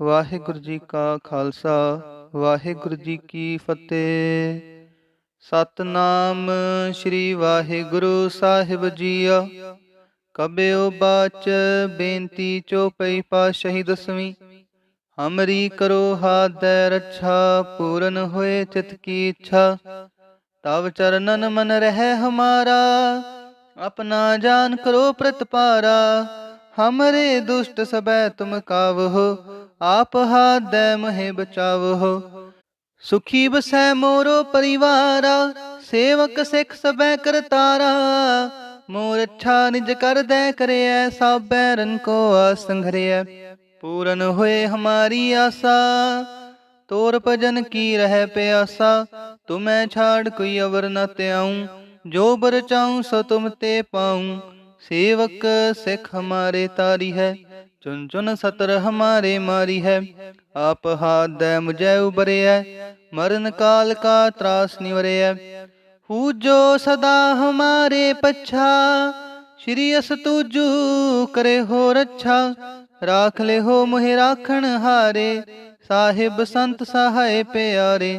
ਵਾਹਿਗੁਰੂ ਜੀ ਕਾ ਖਾਲਸਾ, ਵਾਹਿਗੁਰੂ ਜੀ ਕੀ ਫਤਿਹ। ਸਤਨਾਮ ਸ੍ਰੀ ਵਾਹਿਗੁਰੂ ਸਾਹਿਬ ਜੀਆ। ਕਬਿਓ ਬਾਚ ਬੇਨਤੀ ਚੋਪਈ ਪਾਸ਼ਹੀ ਦਸਵੀਂ। ਹਮਰੀ ਕਰੋ ਹਾਦੈ ਰੱਛਾ, ਪੂਰਨ ਹੋਏ ਚਿਤ ਕੀ ਇੱਛਾ। ਤਵ ਚਰਨਨ ਮਨ ਰਹਿ ਹਮਾਰਾ, ਆਪਣਾ ਜਾਨ ਕਰੋ ਪ੍ਰਤਪਾਰਾ। ਹਮਰੇ ਦੁਸ਼ਟ ਸਬੈ ਤੁਮ ਕਾਵਹੋ ਆਪ ਹਾਦੈ ਮਹਿ ਬਚਾਵਹੋ ਸੁਖੀ ਬਸੈ ਮੋਰੋ ਪਰਿਵਾਰਾ ਸੇਵਕ ਸਿੱਖ ਸਬੈ ਕਰਤਾਰਾ ਮੋਰ ਅੱਛਾ ਨਿਜ ਕਰਦੈ ਕਰਿਐ ਸਭ ਬੈਰਨ ਕੋ ਆਸੰਘਰਿਐ ਪੂਰਨ ਹੋਏ ਹਮਾਰੀ ਆਸਾ ਤੋਰ ਭਜਨ ਕੀ ਰਹਿ ਪਿਆਸਾ ਤੁਮੈ ਛਾੜ ਕੋਈ ਅਵਰ ਨ ਤਿਆਉ ਜੋ ਬਰ ਚਾਉ ਸੋ ਤੁਮ ਤੇ ਪਾਉ ਸੇਵਕ ਸਿੱਖ ਹਮਾਰੇ ਤਾਰੀ ਹੈ ਚੁਨ ਚੁਨ ਸਤਰ ਹਮਾਰੇ ਮਾਰੀ ਹੈ। ਆਪ ਹਾਦੈ ਮੁਝੈ ਉਬਰਿਐ ਮਰਨ ਕਾਲ ਕਾ ਤਰਾਸ ਨਿਵਰਿਐ। ਹੂ ਜੋ ਸਦਾ ਹਮਾਰੇ ਪਛਾ, ਸ਼੍ਰੀ ਅਸ ਤੁਜੂ ਕਰੇ ਹੋ ਰੱਛਾ ਰਾਖ ਲੈ ਹੋ ਮੋਹਿ ਰਾਖਣ ਹਾਰੇ, ਸਾਹਿਬ ਸੰਤ ਸਹਾਏ ਪਿਆਰੇ।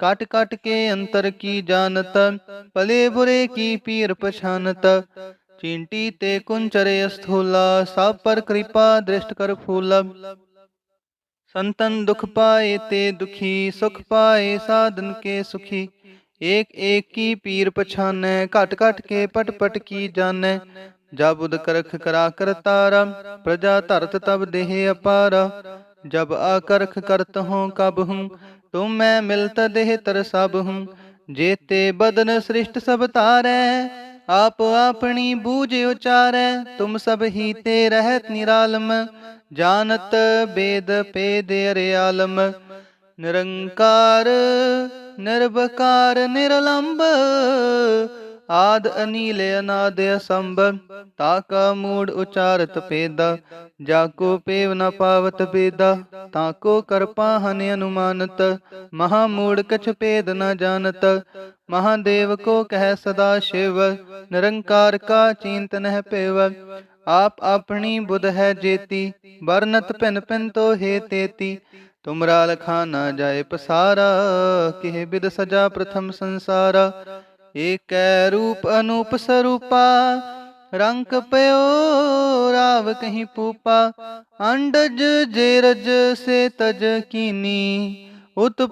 ਕਟ ਕਟ ਕੇ ਅੰਤਰ ਕੀ ਜਾਣਤ ਭਲੇ ਬੁਰੇ ਕੀ ਪੀਰ ਪਛਾਨਤ ਚਿੰਟੀ ਤੇ ਕੁੰਚਰੇ ਸਥੂਲਾ ਸਭ ਪਰ ਕਿਰਪਾ ਦ੍ਰਿਸ਼ਟ ਕਰ ਫੂਲਾ ਸੰਤਨ ਦੁਖ ਪਾਏ ਤੇ ਦੁਖੀ ਸੁਖ ਪਾਏ ਸਾਧਨ ਕੇ ਸੁਖੀ ਏਕ ਏਕ ਕੀ ਪੀਰ ਪਛਾਨੈ ਘਟ ਘਟ ਕੇ ਪਟ ਪਟ ਕੀ ਜਾਣੈ ਜਬ ਉਦ ਕਰਖ ਕਰਾ ਕਰਤਾਰਾ ਪ੍ਰਜਾ ਧਰਤ ਤਬ ਦੇਹ ਅਪਾਰਾ ਜਬ ਆਕਰਖ ਕਰਤ ਹੂੰ ਕਬ ਹੂੰ ਤੁਮ ਮੈਂ ਮਿਲਤ ਦੇਹ ਤਰ ਸਭ ਹੂੰ, ਜੇਤੇ ਬਦਨ ਸ੍ਰਿਸ਼ਟ ਸਭ ਤਾਰੈ, ਆਪ ਆਪਣੀ ਬੂਝ ਉਚਾਰੈ, ਤੁਮ ਸਭ ਹੀ ਤੇ ਰਹਿਤ ਨਿਰਾਲਮ, ਜਾਣਤ ਬੇਦ ਪੇਦ ਅਰਿਆਲਮ। ਨਿਰੰਕਾਰ ਨਿਰਭਕਾਰ ਨਿਰਲੰਭ ਆਦ ਅਨੀਲ ਅਨਾਦ ਸਬ ਤਾ ਕਾ ਮੂੜ ਉਚਾਰਤ ਪੇਦਾ ਜਾਕੋ ਪੇਵ ਨ ਪਾਵਤ ਬੇਦਾ ਤਾਕੋ ਕਰਪਾ ਹਨ ਅਨੁਮਾਨਤ, ਮਹਾ ਮੂੜ ਕਛ ਭੇਦ ਨ ਜਾਣਤ ਮਹਾਦੇਵ ਕੋ ਕਹਿ ਸਦਾ ਸ਼ਿਵ, ਨਿਰੰਕਾਰ ਕਾ ਚਿੰਤ ਨਹਿ ਪੇਵ, ਆਪ ਆਪਣੀ ਬੁਧ ਹੈ ਜੇਤੀ, ਵਰਨਤ ਭਿਨ ਭਿਨ ਤੋ ਹੈ ਤੇਤੀ, ਤੁਮਰਾ ਲਖਾ ਨਾ ਜਾਏ ਪਸਾਰਾ, ਕਿਹ ਬਿਦ ਸਜਾ ਪ੍ਰਥਮ ਸੰਸਾਰਾ ਏਕੈ ਰੂਪ ਅਨੂਪ ਸਰੂਪਾ, ਰੰਗ ਪਇਓ ਰਾਵ ਕਹੀਂ ਪੂਪਾ, ਅੰਡਜ ਜੇਰਜ ਸੇ ਤਜ ਕੀਨੀ, ਉਤ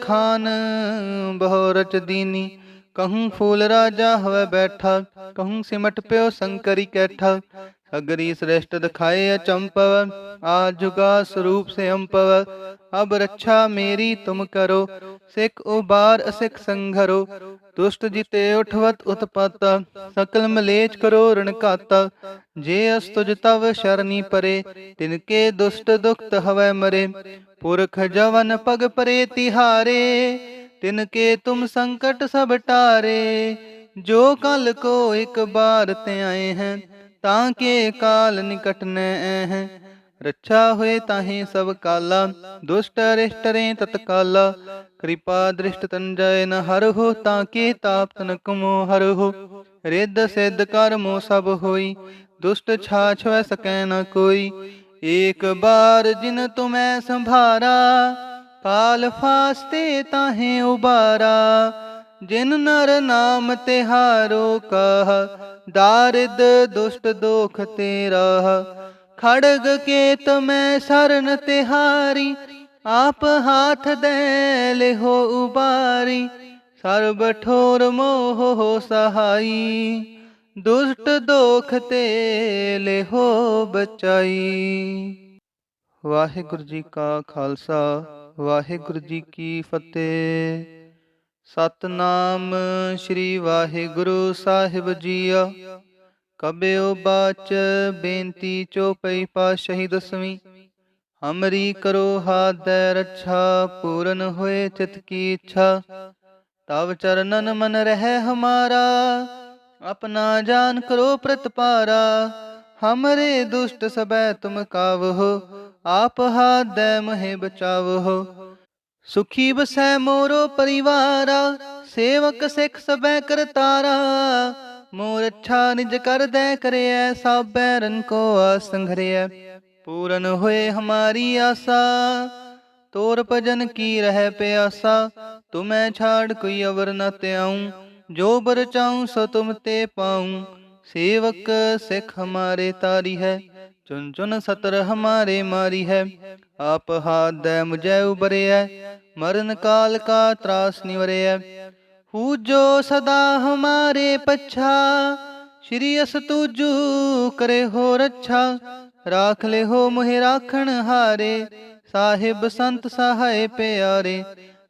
ਖਾਨ ਬਹੁ ਰਚ ਦੀਨੀ, ਕਹੂੰ ਫੂਲ ਰਾਜਾ ਹਵੇ ਬੈਠਾ, ਕਹੂੰ ਸਿਮਟ ਪਿਓ ਸੰਕਰੀ ਕੈਠਾ ਅਗਰੀ ਸ੍ਰੇਸ਼ਟ ਦਿਖਾਏ ਅਚੰਪਵ ਆ ਜੁਗਾ ਸਰੂਪ ਸੇ ਅੰਪਵ ਅਬ ਰੱਛਾ ਮੇਰੀ ਤੁਮ ਕਰੋ, ਸਿੱਖ ਉਬਾਰ ਅਸਿਖ ਸੰਘਰੋ। ਦੁਸ਼ਟ ਜਿਤੇ ਉਠਵਤ ਉਤਪਤ, ਸਕਲ ਮਲੇਚ ਕਰੋ ਰਣ ਜੇ ਅਸ ਤੁਜ ਤਵ ਸ਼ਰਨੀ ਪਰੇ, ਤਿਨਕੇ ਦੁਸ਼ਟ ਦੁਖਤ ਹਵੈ ਮਰੇ। ਪੁਰਖ ਜਵਨ ਪਗ ਪਰੇ ਤਿਹਾਰੇ, ਤਿਨਕੇ ਤੁਮ ਸੰਕਟ ਸਭ ਟਾਰੇ। ਜੋ ਕਲ ਕੋ ਇੱਕ ਬਾਰ ਤੇ ਆਏ ਹੈ ਤਾਂ ਕੇ ਕਾਲ ਨਿਕਟ ਨੈ ਹੈ। ਰੱਛਾ ਹੋਏ ਤਾਹੇ ਸਭ ਕਾਲਾ, ਦੁਸ਼ਟ ਅਰਿਸ਼ਟ ਰੇ ਤਤਕਾਲਾ। ਕਿਰਪਾ ਦ੍ਰਿਸ਼ਟ ਤੰਜੈ ਨ ਹਰ ਹੋ, ਤਾਂ ਕੇ ਤਾਪ ਤਨ ਕਮੋ ਹਰ ਹੋ। ਰਿੱਧ ਸਿੱਧ ਕਰਮੋ ਸਭ ਹੋਈ, ਦੁਸ਼ਟ ਛਾਛ ਵੈ ਸਕੈ ਨ ਕੋਈ। ਏਕ ਬਾਰ ਜਿਨ ਤੁਮੈ ਸੰਭਾਰਾ ਕਾਲ ਫਾਸਤੇ ਤਾਹੇ ਉਬਾਰਾ। ਜਿਨ ਨਰ ਨਾਮ ਤਿਹਾਰੋ ਕਹ, ਦਾਰਿਦ ਦੁਸ਼ਟ ਦੋਖ ਤੇਰਾ। ਰਹ ਖੜਗ ਕੇ ਤਮੈ ਸਰਨ ਤਿਹਾਰੀ, ਆਪ ਹਾਥ ਦੇ ਲਿਹੋ ਉਬਾਰੀ। ਸਰਬ ਠੋਰ ਮੋਹ ਹੋ ਸਹਾਈ, ਦੁਸ਼ਟ ਦੋਖ ਤੇ ਲਿਹੋ ਬਚਾਈ। ਵਾਹਿਗੁਰੂ ਜੀ ਕਾ ਖਾਲਸਾ, ਵਾਹਿਗੁਰੂ ਜੀ ਕੀ ਫਤਿਹ। ਸਤਨਾਮ ਸ੍ਰੀ ਵਾਹਿਗੁਰੂ ਸਾਹਿਬ ਜੀਆ। ਕਬਿਓ ਬਾਚ ਬੇਨਤੀ ਚੋਪਈ ਪਾਸ਼ਹੀ ਦਸਵੀਂ। ਹਮਰੀ ਕਰੋ ਹਾਦੈ ਰੱਛਾ, ਪੂਰਨ ਹੋਏ ਚਿਤ ਕੀ ਇੱਛਾ। ਤਵ ਚਰਨਨ ਮਨ ਰਹਿ ਹਮਾਰਾ, ਆਪਣਾ ਜਾਨ ਕਰੋ ਪ੍ਰਤਪਾਰਾ ਹਮਰੇ ਦੁਸ਼ਟ ਸਬੈ ਤੁਮ ਕਾਵਹੋ ਆਪ ਹਾਦੈ ਮਹਿ ਬਚਾਵਹੋ ਸੁਖੀ ਬਸੈ ਮੋਰੋ ਪਰਿਵਾਰਾ, ਸੇਵਕ ਸਿੱਖ ਸਬੈ ਕਰਤਾਰਾ ਮੋਰ ਅੱਛਾ ਨਿਜ ਕਰਦੈ ਕਰਿਐ, ਸਾਬੈ ਰਨ ਕੋ ਆਸੰਘਰਿਐ ਪੂਰਨ ਹੋਏ ਹਮਾਰੀ ਆਸਾ, ਤੋਰ ਭਜਨ ਕੀ ਰਹਿ ਪਿਆਸਾ। ਤੁਮੈ ਛਾੜ ਕੋਈ ਅਵਰ ਨ ਤਿਆਉ ਜੋ ਬਰ ਚਾਉ ਸੋ ਤੁਮ ਤੇ ਪਾਉ। ਸੇਵਕ ਸਿੱਖ ਹਮਾਰੇ ਤਾਰੀ ਹੈ ਚੁਨ ਚੁਨ ਸਤਰ ਹਮਾਰੇ ਮਾਰੀ ਹੈ। ਆਪ ਹਾਦੈ ਮੁਝੈ ਉਬਰਿਐ, ਮਰਨ ਕਾਲ ਕਾ ਤਰਾਸ ਨਿਵਰਿਐ ਹੂ ਜੋ ਸਦਾ ਹਮਾਰੇ ਪੱਛਾ, ਸ਼੍ਰੀ ਅਸ ਤੁਜੂ ਕਰੇ ਹੋ ਰੱਛਾ ਰਾਖ ਲੈ ਹੋ ਮੋਹਿ ਰਾਖਣ ਹਾਰੇ, ਸਾਹਿਬ ਸੰਤ ਸਹਾਏ ਪਿਆਰੇ।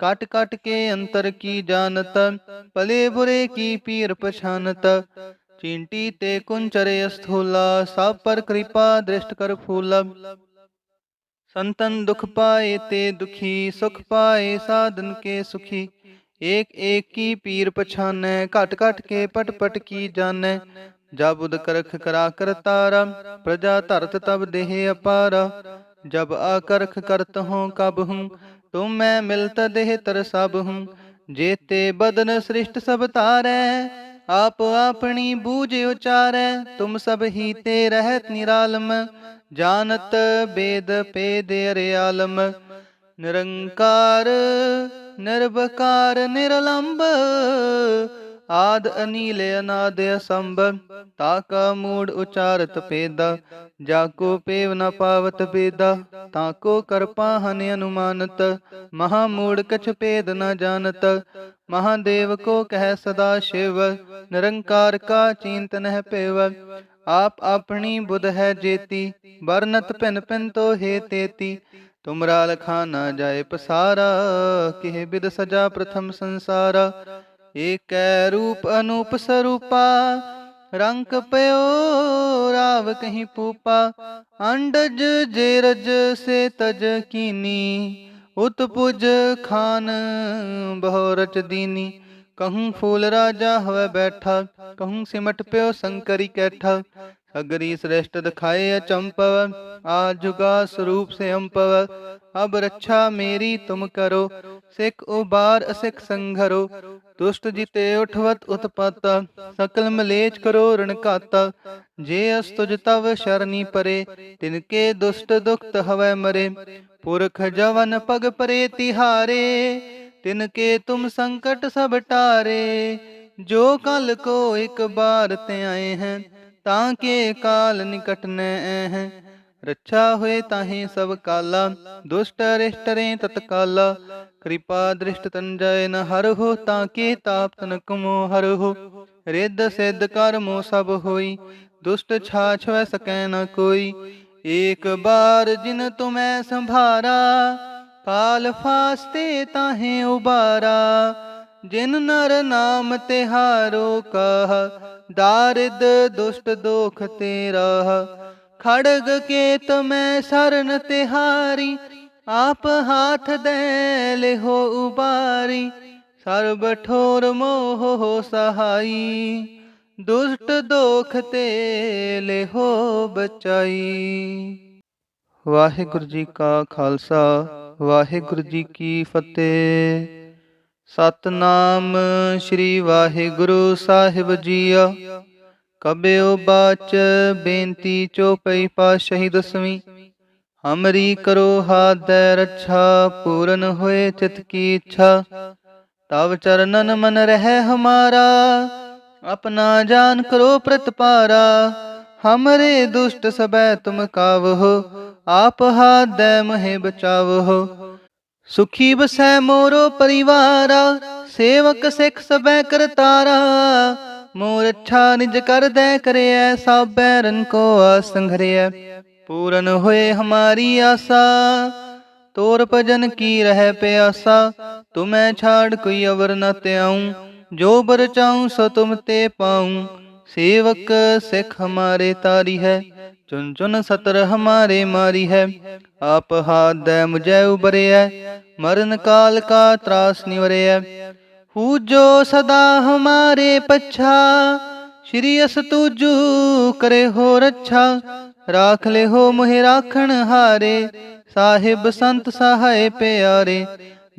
ਕਟ ਕਟ ਕੇ ਅੰਤਰ ਕੀ ਜਾਣਤ ਭਲੇ ਬੁਰੇ ਕੀ ਪੀਰ ਪਛਾਨਤ ਚਿੰਟੀ ਤੇ ਕੁੰਚਰੇ ਅਸਥੂਲਾ ਸਭ ਪਰ ਕਿਰਪਾ ਦ੍ਰਿਸ਼ਟ ਕਰ ਫੂਲਾ ਸੰਤਨ ਦੁਖ ਪਾਏ ਤੇ ਦੁਖੀ ਸੁਖ ਪਾਏ ਸਾਧਨ ਕੇ ਸੁਖੀ ਏਕ ਏਕ ਕੀ ਪੀਰ ਪਛਾਨੈ ਘਟ ਘਟ ਕੇ ਪਟ ਪਟ ਕੀ ਜਾਣੈ ਜਬ ਉਦ ਕਰਖ ਕਰਾ ਕਰਤਾਰਾ ਪ੍ਰਜਾ ਧਰਤ ਤਬ ਦੇਹ ਅਪਾਰਾ ਜਬ ਆਕਰਖ ਕਰਤ ਹੂੰ ਕਬ ਹੂੰ ਤੁਮ ਮੈਂ ਮਿਲਤ ਦੇਹ ਤਰ ਸਭ ਹੂੰ, ਜੇਤੇ ਬਦਨ ਸ੍ਰਿਸ਼ਟ ਸਭ ਤਾਰੈ, ਆਪ ਆਪਣੀ ਬੂਝ ਉਚਾਰੈ, ਤੁਮ ਸਭ ਹੀ ਤੇ ਰਹਿਤ ਨਿਰਾਲਮ, ਜਾਣਤ ਬੇਦ ਪੇਦ ਅਰਿਆਲਮ। ਨਿਰੰਕਾਰ ਨਿਰਭਕਾਰ ਨਿਰਲੰਭ ਆਦ ਅਨੀਲ ਅਨਾਦ ਤਾ ਕਾ ਮੂੜ ਉਚਾਰਤ ਪੇਦਾ ਜਾਕੋ ਪੇਵ ਨ ਪਾਵਤ ਬੇਦਾ ਤਾਕੋ ਕਰਪਾ ਹਨ ਅਨੁਮਾਨਤ, ਮਹਾ ਮੂੜ ਕਛ ਭੇਦ ਨ ਜਾਣਤ ਮਹਾਦੇਵ ਕੋ ਕਹਿ ਸਦਾ ਸ਼ਿਵ, ਨਿਰੰਕਾਰ ਕਾ ਚਿੰਤ ਨਹਿ ਪੇਵ, ਆਪ ਆਪਣੀ ਬੁਧ ਹੈ ਜੇਤੀ, ਵਰਨਤ ਭਿਨ ਭਿਨ ਤੋ ਹੈ ਤੇਤੀ ਤੁਮਰਾ ਲਖਾ ਨਾ ਜਾਏ ਪਸਾਰਾ, ਕਿਹ ਬਿਦ ਸਜਾ ਪ੍ਰਥਮ ਸੰਸਾਰਾ ਏਕੈ ਰੂਪ ਅਨੂਪ ਸਰੂਪਾ, ਰੰਗ ਪਿਓ ਰਾਵ ਕਹੀਂ ਪੂਪਾ, ਅੰਡਜ ਜੇਰਜ ਸੇ ਤਜ ਕੀਨੀ ਉਤਪੁਜ ਖਾਨ ਬਹੁ ਰਚ ਦੀਨੀ, ਕਹੂੰ ਫੂਲ ਰਾਜਾ ਹੋਵੇ ਬੈਠਾ, ਕਹੂੰ ਸਿਮਟ ਪਿਓ ਸੰਕਰੀ ਕੈਠਾ ਅਗਰੀ ਸ੍ਰੇਸ਼ਟ ਦਿਖਾਏ ਅਚੰਪਵ ਆ ਜੁਗਾ ਸਰੂਪ ਸੇ ਅੰਪਵ ਅਬ ਰੱਛਾ ਮੇਰੀ ਤੁਮ ਕਰੋ ਸਿੱਖ ਉਬਾਰ ਅਸਿਖ ਸੰਘਰੋ ਦੁਸ਼ਟ ਜਿਤੇ ਉਠਵਤ ਉਤਪਾਤਾ ਸਕਲ ਮਲੇਚ ਕਰੋ ਰਣ ਜੇ ਅਸ ਤੁਜ ਤਵ ਸ਼ਰਨੀ ਪਰੇ ਤਿਨਕੇ ਦੁਸ਼ਟ ਦੁਖਤ ਹਵੈ ਮਰੇ ਪੁਰਖ ਜਵਨ ਪਗ ਪਰੇ ਤਿਹਾਰੇ ਤਿਨ ਕੇ ਤੁਮ ਸੰਕਟ ਸਭ ਟਾਰੇ ਜੋ ਕਲ ਕੋ ਇੱਕ ਬਾਰ ਤੇ ਆਏ ਹੈ ਤਾਂ ਕੇ ਕਾਲ ਨਿਕਟ ਨੈ ਹੈ ਰੱਛਾ ਹੋਏ ਤਾਹੀ ਸਭ ਕਾਲਾ, ਦੁਸ਼ਟ ਰਿਸ਼ਟ ਰੇ ਤਤਕਾਲਾ ਕਿਰਪਾ ਦ੍ਰਿਸ਼ਟ ਤੰਜੈ ਨ ਹਰ ਹੋ ਤਾਂ ਕੇ ਤਾਪ ਤਨ ਕਮੋ ਹਰ ਹੋ। ਰਿੱਧ ਸਿੱਧ ਕਰਮੋ ਸਭ ਹੋਈ, ਦੁਸ਼ਟ ਛਾਛ ਵੈ ਸਕੈ ਨ ਕੋਈ। ਏਕ ਬਾਰ ਜਿਨ ਤੁਮੈ ਸੰਭਾਰਾ, ਕਾਲ ਫਾਸਤੇ ਤਾਹੇ ਉਬਾਰਾ। ਜਿਨ ਨਰ ਨਾਮ ਤਿਹਾਰੋ ਕਹ, ਦਾਰਿਦ ਦੁਸ਼ਟ ਦੋਖ ਤੇਰਾ। ਖੜਗ ਕੇਤ ਮੈਂ ਸਰਨ ਤਿਹਾਰੀ, ਆਪ ਹਾਥ ਦੇ ਲਿਹੋ ਉਬਾਰੀ। ਸਰਬ ਠੋਰ ਮੋਹ ਸਹਾਈ, ਦੁਸ਼ਟ ਦੋਖ ਤੇ ਲਿਹੋ ਬਚਾਈ। ਵਾਹਿਗੁਰੂ ਜੀ ਕਾ ਖਾਲਸਾ, ਵਾਹਿਗੁਰੂ ਜੀ ਕੀ ਫਤਿਹ। ਸਤਨਾਮ ਸ੍ਰੀ ਵਾਹਿਗੁਰੂ ਸਾਹਿਬ ਜੀਆ। ਕਬਿਓ ਬਾਚ ਬੇਨਤੀ ਚੋਪਈ ਪਾਸ਼ਹੀ ਦਸਵੀਂ। ਹਮਰੀ ਕਰੋ ਹਾਦੈ ਰੱਛਾ, ਪੂਰਨ ਹੋਏ ਚਿਤ ਕੀ ਇੱਛਾ। ਤਵ ਚਰਨਨ ਮਨ ਰਹਿ ਹਮਾਰਾ, ਆਪਣਾ ਜਾਨ ਕਰੋ ਪ੍ਰਤਪਾਰਾ ਹਮਰੇ ਦੁਸ਼ਟ ਸਬੈ ਤੁਮ ਕਾਵਹੋ, ਆਪ ਹਾਦੈ ਮਹਿ ਬਚਾਵਹੋ। ਸੁਖੀ ਬਸੈ ਮੋਰੋ ਪਰਿਵਾਰਾ, ਸੇਵਕ ਸਿੱਖ ਸਬੈ ਕਰਤਾਰਾ। ਮੋਰ ਅੱਛਾ ਨਿਜ ਕਰਦੈ ਕਰਿਐ ਸਭ ਬੈਰਨ ਕੋ ਆਸੰਘਰਿਐ ਪੂਰਨ ਹੋਏ ਹਮਾਰੀ ਆਸਾ, ਤੋਰ ਭਜਨ ਕੀ ਰਹਿ ਪਿਆਸਾ। ਤੁਮੈ ਛਾੜ ਕੋਈ ਅਵਰ ਨ ਤਿਆਉ ਜੋ ਬਰ ਚਾਉ ਸੋ ਤੁਮ ਤੇ ਪਾਉ। ਸੇਵਕ ਸਿੱਖ ਹਮਾਰੇ ਤਾਰੀ ਹੈ ਚੁਨ ਚੁਨ ਸਤਰ ਹਮਾਰੇ ਮਾਰੀ ਹੈ। ਆਪ ਹਾਦੈ ਮੁਝੈ ਉਬਰਿਐ ਮਰਨ ਕਾਲ ਕਾ ਤਰਾਸ ਨਿਵਰਿਐ। ਹੂ ਜੋ ਸਦਾ ਹਮਾਰੇ ਪਛਾ, ਸ਼੍ਰੀ ਅਸ ਤੁਜੂ ਕਰੇ ਹੋ ਰੱਛਾ ਰਾਖ ਲੈ ਹੋ ਮੋਹਿ ਰਾਖਣ ਹਾਰੇ, ਸਾਹਿਬ ਸੰਤ ਸਹਾਏ ਪਿਆਰੇ।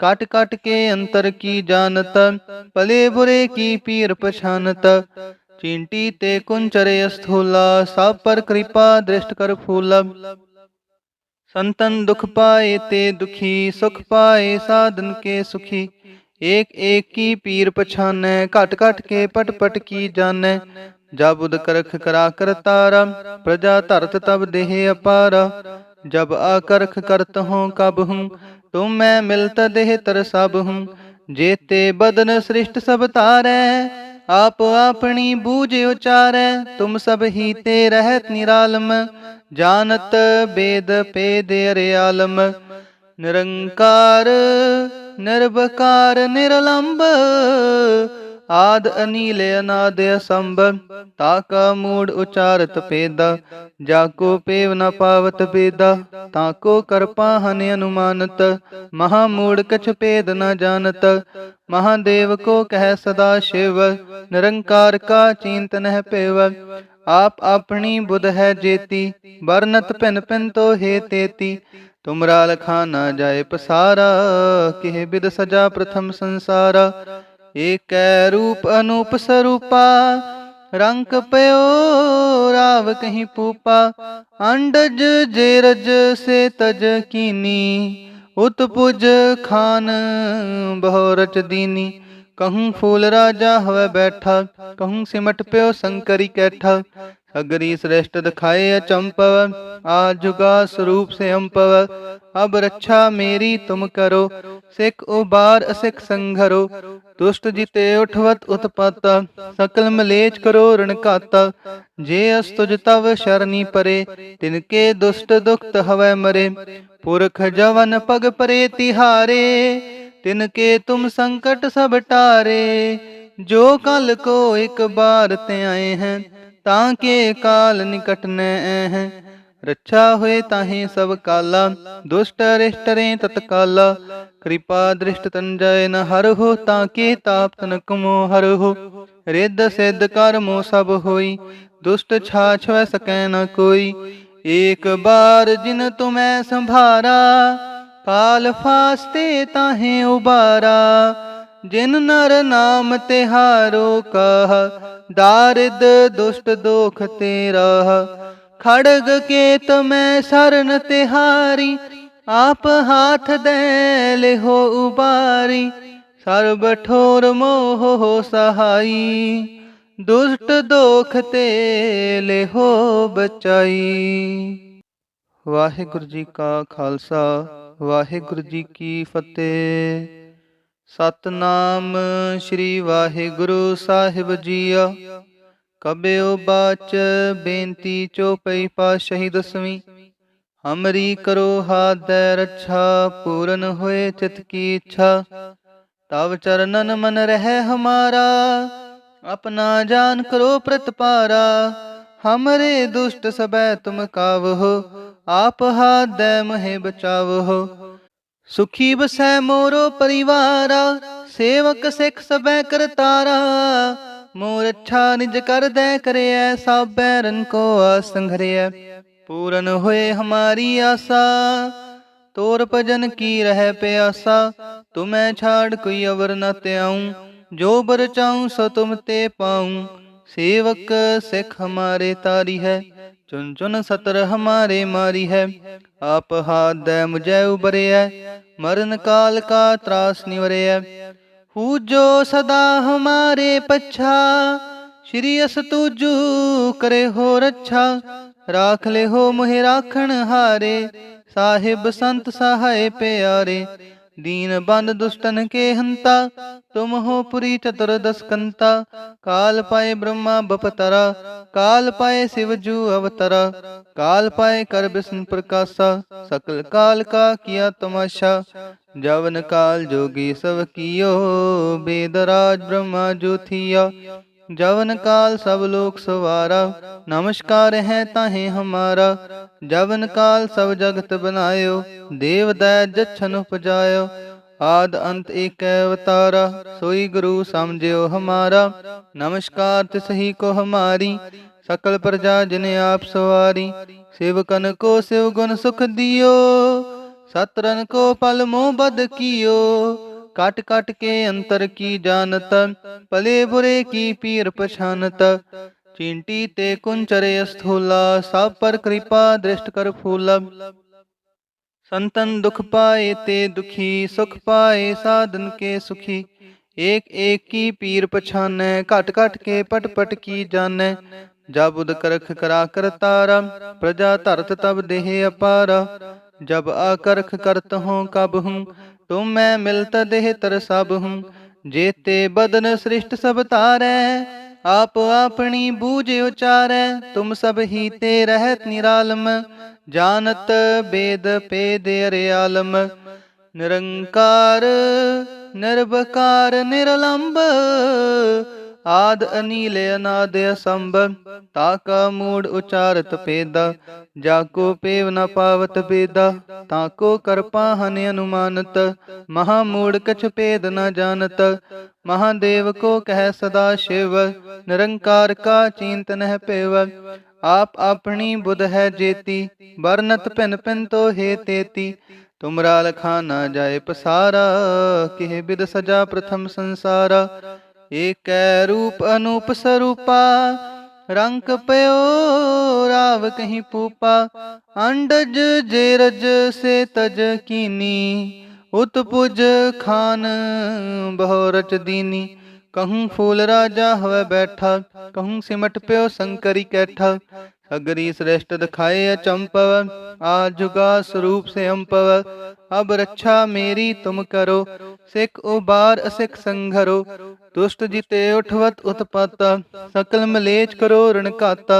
ਕਟ ਕਟ ਕੇ ਅੰਤਰ ਕੀ ਜਾਣਤ ਭਲੇ ਬੁਰੇ ਕੀ ਪੀਰ ਪਛਾਨਤ ਚਿੰਟੀ ਤੇ ਕੁੰਚਰੇ ਅਸਥੂਲਾ ਸਭ ਪਰ ਕਿਰਪਾ ਦ੍ਰਿਸ਼ਟ ਕਰ ਫੂਲਾ ਸੰਤਨ ਦੁਖ ਪਾਏ ਤੇ ਦੁਖੀ ਸੁਖ ਪਾਏ ਸਾਧਨ ਕੇ ਸੁਖੀ ਏਕ ਏਕ ਕੀ ਪੀਰ ਪਛਾਨੈ ਘਟ ਘਟ ਕੇ ਪਟ ਪਟ ਕੀ ਜਾਣੈ ਜਬ ਉਦ ਕਰਖ ਕਰਾ ਕਰਤਾਰਾ ਪ੍ਰਜਾ ਧਰਤ ਤਬ ਦੇਹ ਅਪਾਰਾ ਜਬ ਆਕਰਖ ਕਰਤ ਹੂੰ ਕਬ ਹੂੰ ਤੁਮ ਮੈਂ ਮਿਲਤ ਦੇਹ ਤਰ ਸਭ ਹੂੰ, ਜੇਤੇ ਬਦਨ ਸ੍ਰਿਸ਼ਟ ਸਭ ਤਾਰੈ, ਆਪ ਆਪਣੀ ਬੂਝ ਉਚਾਰੈ, ਤੁਮ ਸਭ ਹੀ ਤੇ ਰਹਿਤ ਨਿਰਾਲਮ, ਜਾਣਤ ਬੇਦ ਪੇਦ ਅਰਿਆਲਮ ਨਿਰੰਕਾਰ ਨਿਰਭਕਾਰ ਨਿਰਲੰਭ ਆਦ ਅਨੀਲ ਅਨਾਦ ਸਬ ਤਾ ਕਾ ਮੂੜ ਉਚਾਰਤ ਪੇਦਾ ਜਾਕੋ ਪੇਵ ਨ ਪਾਵਤ ਤਾ ਤਾਕੋ ਕਰਪਾ ਹਨ ਅਨੁਮਾਨਤ, ਮਹਾ ਮੂੜ ਕਛ ਭੇਦ ਨ ਜਾਣਤ, ਮਹਾਦੇਵ ਕੋ ਕਹਿ ਸਦਾ ਸ਼ਿਵ, ਨਿਰੰਕਾਰ ਕਾ ਚਿੰਤ ਨਹਿ ਪੇਵ, ਆਪ ਆਪਣੀ ਬੁਧ ਹੈ ਜੇਤੀ, ਵਰਨਤ ਭਿਨ ਭਿਨ ਤੋ ਹੈ ਤੇਤੀ ਤੁਮਰਾ ਲਖਾ ਨਾ ਜਾਏ ਪਸਾਰਾ, ਕਿਹ ਬਿਦ ਸਜਾ ਪ੍ਰਥਮ ਸੰਸਾਰਾ ਏਕੈ ਰੂਪ ਅਨੂਪ ਸਰੂਪਾ, ਰੰਗ ਪਇਓ ਰਾਵ ਕਹੀਂ ਪੂਪਾ, ਅੰਡਜ ਜੇਰਜ ਸੇ ਤਜ ਕੀਨੀ, ਉਤ ਖਾਨ ਬਹੁ ਰਚ ਦੀਨੀ, ਕਹੂੰ ਫੂਲ ਰਾਜਾ ਹੋਵੇ ਬੈਠਾ, ਕਹੂੰ ਸਿਮਟ ਪਿਓ ਸੰਕਰੀ ਕੈਠਾ ਅਗਰੀ ਸ੍ਰੇਸ਼ਟ ਦਿਖਾਏ ਅਚੰਪਵ ਆ ਜੁਗਾ ਸਰੂਪ ਸੇ ਅੰਪਵ ਅਬ ਰੱਛਾ ਮੇਰੀ ਤੁਮ ਕਰੋ, ਸਿੱਖ ਉਬਾਰ ਅਸਿਖ ਸੰਘਰੋ, ਦੁਸ਼ਟ ਜਿਤੇ ਉਠਵਤ ਉਤਪਤ, ਸਕਲ ਮਲੇਚ ਕਰੋ ਰਣ ਜੇ ਅਸ ਤੁਜ ਤਵ ਸ਼ਰਨੀ ਪਰੇ, ਤਿਨ ਕੇ ਦੁਸ਼ਟ ਦੁਖਤ ਹਵੈ ਮਰੇ, ਪੁਰਖ ਜਵਨ ਪਗ ਪਰੇ ਤਿਹਾਰੇ, ਤਿਨ ਕੇ ਤੁਮ ਸੰਕਟ ਸਭ ਟਾਰੇ, ਜੋ ਕਲ ਕੋ ਇੱਕ ਬਾਰ ਤੇ ਆਏ ਹੈ ਤਾਂ ਕੇ ਕਾਲ ਨਿਕਟ ਨੈ ਹੈ ਰੱਛਾ ਹੋਏ ਤਾਹੇ ਸਭ ਕਾਲਾ, ਦੁਸ਼ਟ ਅਰਿਸ਼ਟ ਰੇ ਤਤਕਾਲਾ। ਕਿਰਪਾ ਦ੍ਰਿਸ਼ਟ ਤੰਜੈ ਨ ਹਰ ਹੋ, ਤਾਂ ਕੇ ਤਾਪ ਤਨ ਕਮੋ ਹਰ ਹੋ। ਰਿੱਧ ਸਿੱਧ ਕਰਮੋ ਸਭ ਹੋਈ, ਦੁਸ਼ਟ ਛਾਛ ਵੈ ਸਕੈ ਨ ਕੋਈ। ਏਕ ਬਾਰ ਜਿਨ ਤੁਮੈ ਸੰਭਾਰਾ, ਕਾਲ ਫਾਸਤੇ ਤਾਹੇ ਉਬਾਰਾ। ਜਿਨ ਨਰ ਨਾਮ ਤਿਹਾਰੋ ਕਹ, ਦਾਰਿਦ ਦੁਸ਼ਟ ਦੋਖ ਤੇਰਾ ਰਹ ਖੜਗ ਕੇ ਤਮੈ ਸਰਨ ਤਿਹਾਰੀ, ਆਪ ਹਾਥ ਦੇ ਲਿਹੋ ਉਬਾਰੀ। ਸਰਬ ਠੋਰ ਮੋਹ ਹੋ ਸਹਾਈ, ਦੁਸ਼ਟ ਦੋਖ ਤੇ ਲਿਹੋ ਬਚਾਈ। ਵਾਹਿਗੁਰੂ ਜੀ ਕਾ ਖਾਲਸਾ, ਵਾਹਿਗੁਰੂ ਜੀ ਕੀ ਫਤਿਹ। ਸਤਨਾਮ ਸ੍ਰੀ ਵਾਹਿਗੁਰੂ ਸਾਹਿਬ ਜੀਆ। ਕਬਿਓ ਬਾਚ ਬੇਨਤੀ ਚੋਪਈ ਪਾਸ਼ਹੀ ਦਸਵੀਂ। ਹਮਰੀ ਕਰੋ ਹਾਦੈ ਰੱਛਾ, ਪੂਰਨ ਹੋਏ ਚਿਤ ਕੀ ਇੱਛਾ। ਤਵ ਚਰਨਨ ਮਨ ਰਹਿ ਹਮਾਰਾ, ਆਪਣਾ ਜਾਨ ਕਰੋ ਪ੍ਰਤਪਾਰਾ ਹਮਰੇ ਦੁਸ਼ਟ ਸਬੈ ਤੁਮ ਕਾਵਹੋ ਆਪ ਹਾਦੈ ਮਹਿ ਬਚਾਵਹੋ ਸੁਖੀ ਬਸੈ ਮੋਰੋ ਪਰਿਵਾਰਾ, ਸੇਵਕ ਸਿੱਖ ਸਬੈ ਕਰਤਾਰਾ। ਮੋਰ ਅੱਛਾ ਨਿਜ ਕਰਦੈ ਕਰਿਐ ਸਭ ਬੈਰਨ ਕੋ ਆਸੰਘਰਿਐ ਪੂਰਨ ਹੋਏ ਹਮਾਰੀ ਆਸਾ, ਤੋਰ ਭਜਨ ਕੀ ਰਹਿ ਪਿਆਸਾ। ਤੁਮੈ ਛਾੜ ਕੋਈ ਅਵਰ ਨ ਤਿਆਉ ਜੋ ਬਰ ਚਾਉ ਸੋ ਤੁਮ ਤੇ ਪਾਉ। ਸੇਵਕ ਸਿੱਖ ਹਮਾਰੇ ਤਾਰੀ ਹੈ ਚੁਨ ਚੁਨ ਸਤਰ ਹਮਾਰੇ ਮਾਰੀ ਹੈ। ਆਪ ਹਾਦੈ ਮੁਝੈ ਉਬਰਿਐ ਮਰਨ ਕਾਲ ਕਾ ਤਰਾਸ ਨਿਵਰਿਐ ਹੂ ਜੋ ਸਦਾ ਹਮਾਰੇ ਪਛਾ, ਸ਼੍ਰੀ ਅਸ ਤੁਜੂ ਕਰੇ ਹੋ ਰੱਛਾ। ਰਾਖ ਲੈ ਹੋ ਮੋਹਿ ਰਾਖਣ ਹਾਰੇ, ਸਾਹਿਬ ਸੰਤ ਸਹਾਏ ਪਿਆਰੇ। ਦੀਨ ਬੰਦ ਦੁਸ਼ਟਨ ਕੇ ਹੰਤਾ, ਤੁਮ ਹੋ ਪੁਰੀ ਚਤੁਰਦਸ ਕੰਤਾ ਕਾਲ ਪਾਏ ਬ੍ਰਹਮਾ ਬਪਤਰਾ ਕਾਲ ਪਾਏ ਸਿਵ ਜੂ ਅਵਤਰਾ, ਕਾਲ ਪਾਏ ਕਰ ਬਿਸ਼ਨ ਪ੍ਰਕਾਸ਼ਾ, ਸਕਲ ਕਾਲ ਕਾ ਕੀਆ ਤਮਾਸ਼ਾ, ਜਵਨ ਕਾਲ ਜੋਗੀ ਸਭ ਕੀਓ, ਬੇਦਰਾਜ ਬ੍ਰਹਮਾ ਜੋਥੀਆ ਜਵਨ ਕਾਲ ਸਭ ਲੋਕ ਸਵਾਰਾ, ਨਮਸਕਾਰ ਹੈ ਤਾਹੇ ਹਮਾਰਾ, ਜਵਨ ਕਾਲ ਸਭ ਜਗਤ ਬਨਾਇਓ, ਦੇਵ ਦੈ ਜਛਨ ਉਪਜਾਇਓ ਆਦ ਅੰਤ ਏਕ ਅਵਤਾਰਾ, ਸੋਈ ਗੁਰੂ ਸਮਝਿਓ ਹਮਾਰਾ। ਨਮਸਕਾਰ ਤਿਸਹੀ ਕੋ ਹਮਾਰੀ, ਸਕਲ ਪ੍ਰਜਾ ਜਿਨ ਆਪ ਸਵਾਰੀ। ਸੇਵਕਨ ਕੋ ਸਿਵ ਗੁਣ ਸੁਖ ਦਿਓ ਸਤਰਨ ਕੋ ਪਲ ਮੋਹ ਬਦ ਕੀਓ। ਕਟ ਕਟ ਕੇ ਅੰਤਰ ਕੀ ਜਾਣਤ, ਭਲੇ ਬੁਰੇ ਕੀ ਪੀਰ ਪਛਾਨਤ। ਚਿੰਟੀ ਤੇ ਕੁੰਚਰੇ ਅਸਥੂਲਾ, ਸਭ ਪਰ ਕਿਰਪਾ ਦ੍ਰਿਸ਼ਟ ਕਰ ਫੂਲਾ। ਸੰਤਨ ਦੁਖ ਪਾਏ ਤੇ ਦੁਖੀ, ਸੁਖ ਪਾਏ ਸਾਧਨ ਕੇ ਸੁਖੀ। ਏਕ ਏਕ ਕੀ ਪੀਰ ਪਛਾਨੈ, ਘਟ ਘਟ ਕੇ ਪਟ ਪਟ ਕੀ ਜਾਣੈ। ਜਬ ਉਦ ਕਰਖ ਕਰਾ ਕਰਤਾਰਾ ਪ੍ਰਜਾ ਧਰਤ ਤਬ ਦੇਹ ਅਪਾਰਾ। ਜਬ ਆਕਰਖ ਕਰਤ ਹੂੰ ਕਬ ਹੂੰ, ਤੁਮ ਮੈਂ ਮਿਲਤ ਦੇਹ ਤਰ ਸਭ ਹੂੰ। ਜੇਤੇ ਬਦਨ ਸ੍ਰਿਸ਼ਟ ਸਭ ਤਾਰੈ ਆਪ ਆਪਣੀ ਬੂਝ ਉਚਾਰੈ, ਤੁਮ ਸਭ ਹੀ ਤੇ ਰਹਿਤ ਨਿਰਾਲਮ, ਜਾਣਤ ਬੇਦ ਪੇਦ ਅਰਿਆਲਮ। ਨਿਰੰਕਾਰ ਨਿਰਭਕਾਰ ਨਿਰਲੰਭ ਆਦ ਅਨੀਲ ਅਨਾਦ ਅਸੰਭ ਤਾਕਾ ਮੂੜ ਉਚਾਰਤ ਪੇਦਾ ਜਾਕੋ ਪੇਵ ਨ ਪਾਵਤ ਬੇਦਾ ਤਾਕੋ ਕਰਪਾ ਹਨ ਅਨੁਮਾਨਤ, ਮਹਾ ਮੂੜ ਕਛ ਭੇਦ ਨ ਜਾਣਤ ਮਹਾਦੇਵ ਕੋ ਕਹਿ ਸਦਾ ਸ਼ਿਵ, ਨਿਰੰਕਾਰ ਕਾ ਚਿੰਤ ਨਹਿ ਪੇਵ, ਆਪ ਆਪਣੀ ਬੁਧ ਹੈ ਜੇਤੀ, ਵਰਨਤ ਭਿਨ ਭਿਨ ਤੋ ਹੈ ਤੇਤੀ, ਤੁਮਰਾ ਲਖਾ ਨਾ ਜਾਏ ਪਸਾਰਾ, ਕਿਹ ਬਿਦ ਸਜਾ ਪ੍ਰਥਮ ਸੰਸਾਰਾ ਏਕੈ ਰੂਪ ਅਨੂਪ ਸਰੂਪਾ ਰੰਗ ਪਿਓ ਰਾਵ ਕਹੀਂ ਪੂਪਾ ਅੰਡਜ ਜੇ ਰਜ ਸੇ ਤਜ ਕੀਨੀ ਉਤਪੁਜ ਖਾਨ ਬਹੁ ਰਚ ਦੀਨੀ कहूँ फूल राजा हवे बैठा कहूँ सिमट प्यो शंकरी कैठा अगरी श्रेष्ठ दिखाए अचंपव आजुगा स्वरूप से अम्पव अब रक्षा मेरी तुम करो सिख उबार असिख संघरो दुष्ट जिते उठवत उत्पत सकल मलेच करो ऋण काता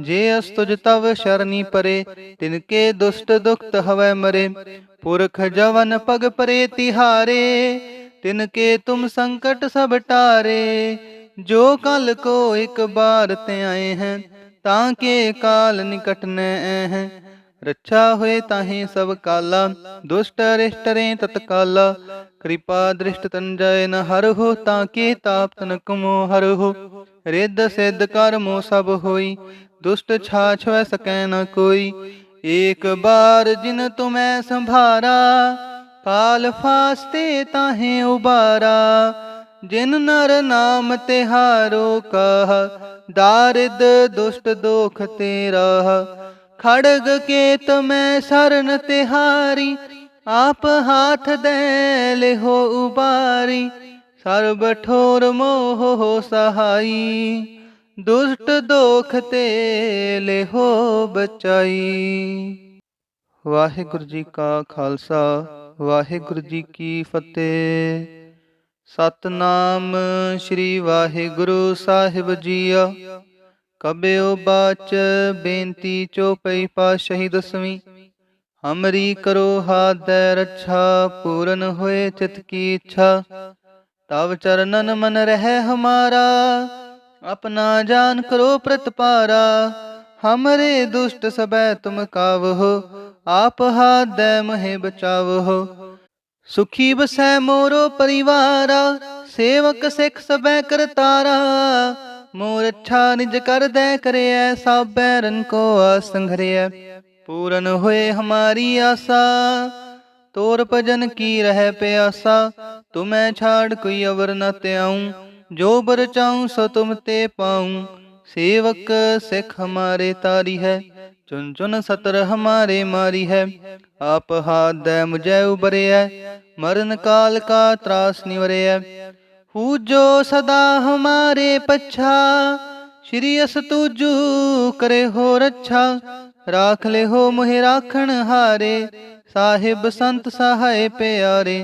जे अस्तुज तव शरणी परे तिनके दुष्ट दुखत हवै मरे पुरख जवन पग परे तिहारे तिनके तुम संकट सब टारे जो कल को एक बार ते आए हैं ਤਾਂ ਕਿ ਕਾਲ ਨਿਕਟ ਨੈ ਹੈ ਰੱਛਾ ਹੋਏ ਤਾਹੇ ਸਭ ਕਾਲਾ, ਦੁਸ਼ਟ ਰਿਸ਼ਟਰੇ ਤਤਕਾਲਾ। ਕਿਰਪਾ ਦ੍ਰਿਸ਼ਟ ਤੰਜੈ ਨ ਹਰ ਹੋ ਤਾਂ ਕੇ ਤਾਪ ਤਨ ਕੁਮੋ ਹਰ ਹੋ। ਰਿੱਧ ਸਿੱਧ ਕਰਮੋ ਸਭ ਹੋਈ, ਦੁਸ਼ਟ ਛਾਛ ਵੈ ਸਕੈ ਨ ਕੋਈ। ਏਕ ਬਾਰ ਜਿਨ ਤੁਮੈ ਸੰਭਾਰਾ ਕਾਲ ਫਾਸਤੇ ਤਾਹੇ ਉਬਾਰਾ। ਜਿਨ ਨਰ ਨਾਮ ਤਿਹਾਰੋ ਕਹ, ਦਾਰਿਦ ਦੁਸ਼ਟ ਦੋਖ ਤੇਰਾ। ਰਹ ਖੜਗ ਕੇਤ ਮੈਂ ਸਰਨ ਤਿਹਾਰੀ, ਆਪ ਹਾਥ ਦੇ ਲਿਹੋ ਉਬਾਰੀ। ਸਰਬ ਠੋਰ ਮੋਹ ਹੋ ਸਹਾਈ, ਦੁਸ਼ਟ ਦੋਖ ਤੇ ਲਿਹੋ ਬਚਾਈ। ਵਾਹਿਗੁਰੂ ਜੀ ਕਾ ਖਾਲਸਾ, ਵਾਹਿਗੁਰੂ ਜੀ ਕੀ ਫਤਿਹ। ਸਤਨਾਮ ਸ੍ਰੀ ਵਾਹਿਗੁਰੂ ਸਾਹਿਬ ਜੀਆ। ਕਬਿਓ ਬਾਚ ਬੇਨਤੀ ਚੋਪਈ ਪਾਸ਼ਹੀ ਦਸਵੀਂ। ਹਮਰੀ ਕਰੋ ਹਾਦੈ ਰੱਛਾ, ਪੂਰਨ ਹੋਏ ਚਿਤ ਕੀ ਇੱਛਾ। ਤਵ ਚਰਨਨ ਮਨ ਰਹਿ ਹਮਾਰਾ, ਆਪਣਾ ਜਾਨ ਕਰੋ ਪ੍ਰਤਪਾਰਾ ਹਮਰੇ ਦੁਸ਼ਟ ਸਬੈ ਤੁਮ ਕਾਵਹੋ, ਆਪ ਹਾਦੈ ਮਹਿ ਬਚਾਵਹੋ। ਸੁਖੀ ਬਸੈ ਮੋਰੋ ਪਰਿਵਾਰਾ, ਸੇਵਕ ਸਿੱਖ ਸਬੈ ਕਰਤਾਰਾ ਮੋਰ ਅੱਛਾ ਨਿਜ ਕਰਦੈ ਕਰਿਐ ਸਭ ਬੈਰਨ ਕੋ ਆਸੰਘਰਿਐ ਪੂਰਨ ਹੋਏ ਹਮਾਰੀ ਆਸਾ, ਤੋਰ ਭਜਨ ਕੀ ਰਹਿ ਪਿਆਸਾ। ਤੁਮੈ ਛਾੜ ਕੋਈ ਅਵਰ ਨ ਤਿਆਉ ਜੋ ਬਰ ਚਾਉ ਸੋ ਤੁਮ ਤੇ ਪਾਉ। ਸੇਵਕ ਸਿੱਖ ਹਮਾਰੇ ਤਾਰੀ ਹੈ ਚੁਨ ਚੁਨ ਸਤਰ ਹਮਾਰੇ ਮਾਰੀ ਹੈ। ਆਪ ਹਾਦੈ ਮੁਝੈ ਉਬਰਿਐ ਮਰਨ ਕਾਲ ਕਾ ਤਰਾਸ ਨਿਵਰਿਐ ਪੂਜੋ ਸਦਾ ਹਮਾਰੇ ਪਛਾ। ਸ਼੍ਰੀ ਅਸ ਤੂਜੂ ਕਰੇ ਹੋ ਰੱਛਾ ਰਾਖ ਲੈ ਹੋ ਮੋਹਿ ਰਾਖਣ ਹਾਰੇ। ਸਾਹਿਬ ਸੰਤ ਸਹਾਏ ਪਿਆਰੇ।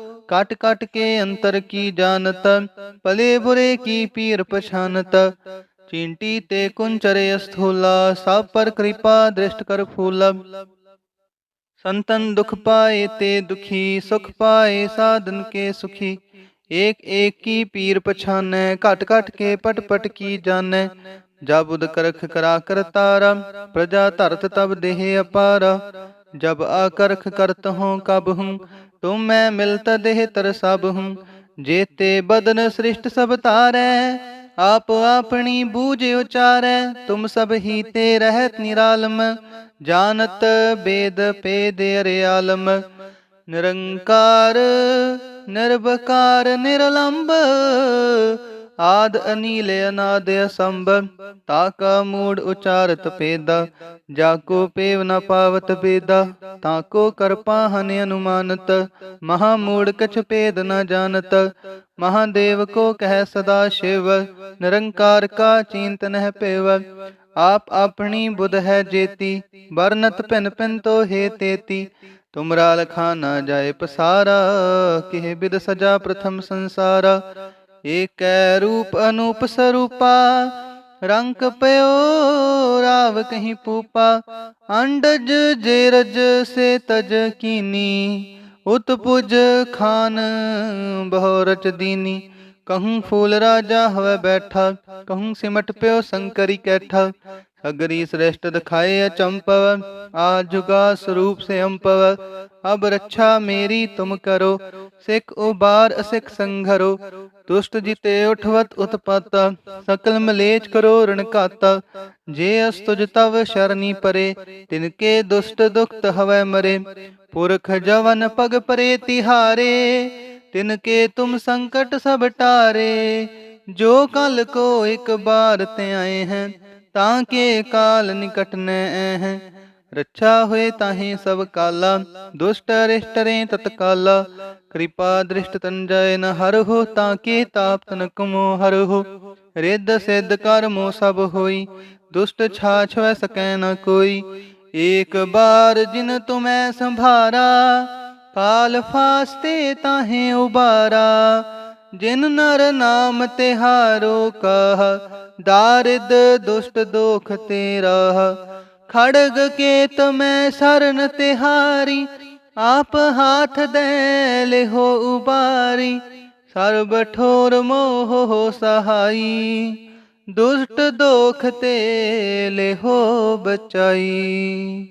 ਕਟ ਕਟ ਕੇ ਅੰਤਰ ਕੀ ਜਾਣਤ ਭਲੇ ਬੁਰੇ ਕੀ ਪੀਰ ਪਛਾਨਤ ਚਿੰਟੀ ਤੇ ਕੁੰਚਰੇ ਅਸਥੂਲਾ ਸਭ ਪਰ ਕਿਰਪਾ ਦ੍ਰਿਸ਼ਟ ਕਰ ਫੂਲਾ ਸੰਤਨ ਦੁਖ ਪਾਏ ਤੇ ਦੁਖੀ ਸੁਖ ਪਾਏ ਸਾਧਨ ਕੇ ਸੁਖੀ ਏਕ ਏਕ ਕੀ ਪੀਰ ਪਛਾਨੈ ਘਟ ਘਟ ਕੇ ਪਟ ਪਟ ਕੀ ਜਾਣੈ ਜਬ ਉਦ ਕਰਖ ਕਰਾ ਕਰਤਾਰਾ ਪ੍ਰਜਾ ਧਰਤ ਤਬ ਦੇਹ ਅਪਾਰਾ ਜਬ ਆਕਰਖ ਕਰਤ ਹੂੰ ਕਬ ਹੂੰ ਤੁਮ ਮੈਂ ਮਿਲਤ ਦੇਹ ਤਰ ਸਭ ਹੂੰ, ਜੇਤੇ ਬਦਨ ਸ੍ਰਿਸ਼ਟ ਸਭ ਤਾਰੈ ਆਪ ਆਪਣੀ ਬੂਝ ਉਚਾਰੈ, ਤੁਮ ਸਭ ਹੀ ਤੇ ਰਹਿਤ ਨਿਰਾਲਮ, ਜਾਣਤ ਬੇਦ ਪੇਦ ਅਰਿਆਲਮ। ਨਿਰੰਕਾਰ ਨਿਰਭਕਾਰ ਨਿਰਲੰਭ ਆਦ ਅਨੀਲ ਅਨਾਦ ਸਬ ਤਾ ਕਾ ਮੂੜ ਉਚਾਰਤ ਪੇਦਾ ਜਾਕੋ ਪੇਵ ਨ ਪਾਵਤ ਬੇਦਾ ਤਾਕੋ ਕਰਪਾ ਹਨ ਅਨੁਮਾਨਤ। ਮਹਾ ਮੂੜ ਕਛ ਭੇਦ ਨ ਜਾਣਤ ਮਹਾਦੇਵ ਕੋ ਕਹਿ ਸਦਾ ਸ਼ਿਵ। ਨਿਰੰਕਾਰ ਕਾ ਚਿੰਤ ਨਹਿ ਪੇਵ, ਆਪ ਆਪਣੀ ਬੁਧ ਹੈ ਜੇਤੀ। ਵਰਨਤ ਭਿਨ ਭਿਨ ਤੋ ਹੈ ਤੇਤੀ ਤੁਮਰਾ ਲਖਾ ਨਾ ਜਾਏ ਪਸਾਰਾ। ਕਿਹ ਬਿਦ ਸਜਾ ਪ੍ਰਥਮ ਸੰਸਾਰਾ। ਏਕੈ ਰੂਪ ਅਨੂਪ ਸਰੂਪਾ, ਰੰਗ ਪਇਓ ਰਾਵ ਕਹੀਂ ਪੂਪਾ, ਅੰਡਜ ਜੇਰਜ ਸੇ ਤਜ ਕੀਨੀ ਉਤਪੁਜ ਖਾਨ ਬਹੁ ਰਚ ਦੀਨੀ, ਕਹੂੰ ਫੂਲ ਰਾਜਾ ਹਵੇ ਬੈਠਾ, ਕਹੂੰ ਸਿਮਟ ਪਿਓ ਸੰਕਰੀ ਕੈਠਾ ਅਗਰੀ ਸ੍ਰੇਸ਼ਟ ਦਿਖਾਏ ਅਚੰਪਵ ਆ ਜੁਗਾ ਸਰੂਪ ਸੇ ਅੰਪਵ ਅਬ ਰੱਛਾ ਮੇਰੀ ਤੁਮ ਕਰੋ, ਸਿੱਖ ਉਬਾਰ ਅਸਿਖ ਸੰਘਰੋ, ਦੁਸ਼ਟ ਜਿਤੇ ਉਠਵਤ ਉਤਪਤ, ਸਕਲ ਮਲੇਚ ਕਰੋ ਰਣ ਘਾਤਾ, ਜੇ ਅਸ ਤੁਜ ਤਵ ਸ਼ਰਨੀ ਪਰੇ, ਤਿਨ ਕੇ ਦੁਸ਼ਟ ਦੁਖਤ ਹਵੈ ਮਰੇ, ਪੁਰਖ ਜਵਨ ਪਗ ਪਰੇ ਤਿਹਾਰੇ, ਤਿਨ ਕੇ ਤੁਮ ਸੰਕਟ ਸਭ ਟਾਰੇ, ਜੋ ਕਲ ਕੋ ਇੱਕ ਬਾਰ ਤਾਂ ਕੇ ਕਾਲ ਨਿਕਟ ਨੈ ਹੈ ਰੱਛਾ ਹੋਏ ਤਾਹੀ ਸਭ ਕਾਲਾ, ਦੁਸ਼ਟ ਅਰਿਸ਼ਟ ਰੇ ਤਤਕਾਲਾ। ਕਿਰਪਾ ਦ੍ਰਿਸ਼ਟ ਤੰਜੈ ਨ ਹਰ ਹੋ, ਤਾਂ ਕੇ ਤਾਪ ਤਨਕ ਮੋ ਹਰ ਹੋ। ਰਿੱਧ ਸਿੱਧ ਕਰਮੋ ਸਭ ਹੋਈ, ਦੁਸ਼ਟ ਛਾਛ ਵੈ ਸਕੈ ਨ ਕੋਈ। ਏਕ ਬਾਰ ਜਿਨ ਤੁਮੈ ਸੰਭਾਰਾ, ਕਾਲ ਫਾਸਤੇ ਤਾਹੇ ਉਬਾਰਾ। ਜਿਨ ਨਰ ਨਾਮ ਤਿਹਾਰੋ ਕਹ, ਦਾਰਿਦ ਦੁਸ਼ਟ ਦੋਖ ਤੇਰਾ ਖੜਗ ਕੇਤ ਮੈਂ ਸਰਨ ਤਿਹਾਰੀ, ਆਪ ਹਾਥ ਦੇ ਲਿਹੋ ਉਬਾਰੀ। ਸਰਬ ਠੋਰ ਮੋਹ ਹੋ ਸਹਾਈ, ਦੁਸ਼ਟ ਦੋਖ ਤੇ ਲਿਹੋ ਬਚਾਈ।